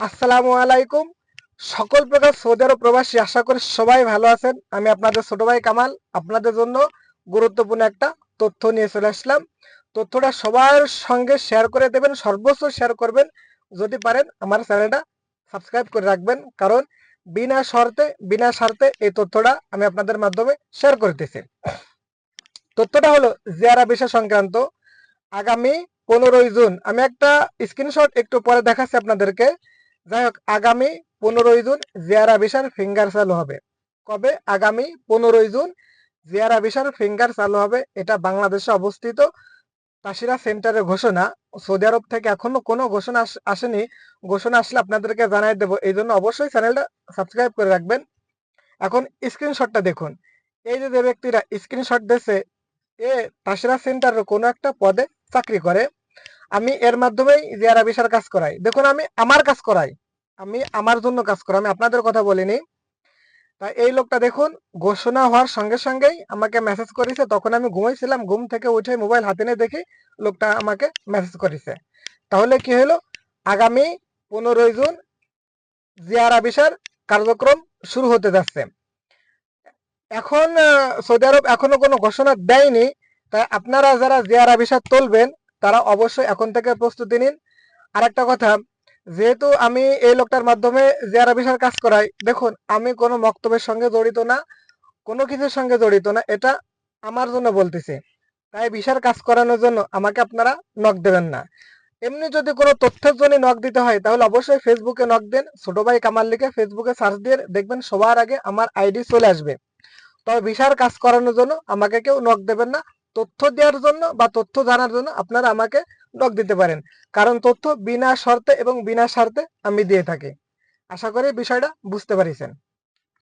আসসালামু আলাইকুম। সকল প্রকার সৌদি আরব প্রবাসী আশা করি সবাই ভালো আছেন। আমি আপনাদের ছোট ভাই কামাল। আপনাদের জন্য গুরুত্বপূর্ণ একটা তথ্য নিয়ে চলে আসলাম। তথ্যটা সবার সঙ্গে শেয়ার করে দেবেন, সর্বোচ্চ শেয়ার করবেন। যদি পারেন আমার চ্যানেলটা সাবস্ক্রাইব করে রাখবেন। কারণ বিনা শর্তে, বিনা স্বার্থে এই তথ্যটা আমি আপনাদের মাধ্যমে শেয়ার করতেছি। তথ্যটা হলো জিয়ারা বিষয় সংক্রান্ত। আগামী পনেরোই জুন, আমি একটা স্ক্রিনশট একটু পরে দেখাচ্ছি আপনাদেরকে। যাই হোক, আগামী পনেরোই জুন জিয়ারা বিশার ফিঙ্গার চালু হবে। কবে? আগামী পনেরোই জুন জিয়ারা বিশার ফিঙ্গার চালু হবে। এটা বাংলাদেশে অবস্থিত তাসিরা সেন্টারের ঘোষণা। সৌদি আরব থেকে এখনও কোনো ঘোষণা আস- আসেনি। ঘোষণা আসলে আপনাদেরকে জানাই দেবো। এই জন্য অবশ্যই চ্যানেলটা সাবস্ক্রাইব করে রাখবেন। এখন স্ক্রিনশটটা দেখুন। এই যে যে ব্যক্তিরা স্ক্রিনশট দিয়েছে, এ তাসিরা সেন্টারের কোনো একটা পদে চাকরি করে। আমি এর মাধ্যমেই জিয়ারা বিশার কাজ করাই। দেখুন, আমি আমার কাজ করাই। আমি আমার জন্য কাজ করাই। আমি আপনাদের কথা বলিনি। তা এই লোকটা দেখুন, ঘোষণা হওয়ার সঙ্গে সঙ্গেই আমাকে মেসেজ করেছে। তখন আমি ঘুমাইছিলাম, ঘুম থেকে উঠে মোবাইল হাতে নিয়ে দেখি লোকটা আমাকে মেসেজ করেছে। তাহলে কি হলো? আগামী পনেরোই জুন জিয়ারা বিশার কার্যক্রম শুরু হতে যাচ্ছে। এখন সৌদি আরব এখনও কোনো ঘোষণা দেয়নি। তাই আপনারা যারা জিয়ারা ভিসা তুলবেন তারা অবশ্যই এখন থেকে প্রস্তুতি নিন। আর একটা কথা, যেহেতু আমি এই লোকটার মাধ্যমে জিয়ারা ভিসার কাজ করাই, দেখুন, আমি কোনো মক্তবের সঙ্গে জড়িত না, কোনো কিছুর সঙ্গে জড়িত না, এটা আমার জন্য বলতেছে। তাই ভিসার কাজ করানোর জন্য আমাকে আপনারা নক দেবেন না। এমনি যদি কোনো তথ্যের জন্য নক দিতে হয়, তাহলে অবশ্যই ফেসবুকে নক দেন, ছোট ভাই কামাল লিখে ফেসবুকে সার্চ দিয়ে দেখবেন সবার আগে আমার আইডি চলে আসবে। তবে ভিসার কাজ করানোর জন্য আমাকে কেউ নক দেবেন না তথ্য দেওয়ার জন্য বা তথ্য জানার জন্য আপনারা আমাকে ডক দিতে পারেন। কারণ তথ্য বিনা শর্তে এবং বিনা স্বার্থে আমি দিয়ে থাকি। আশা করি বিষয়টা বুঝতে পারিছেন।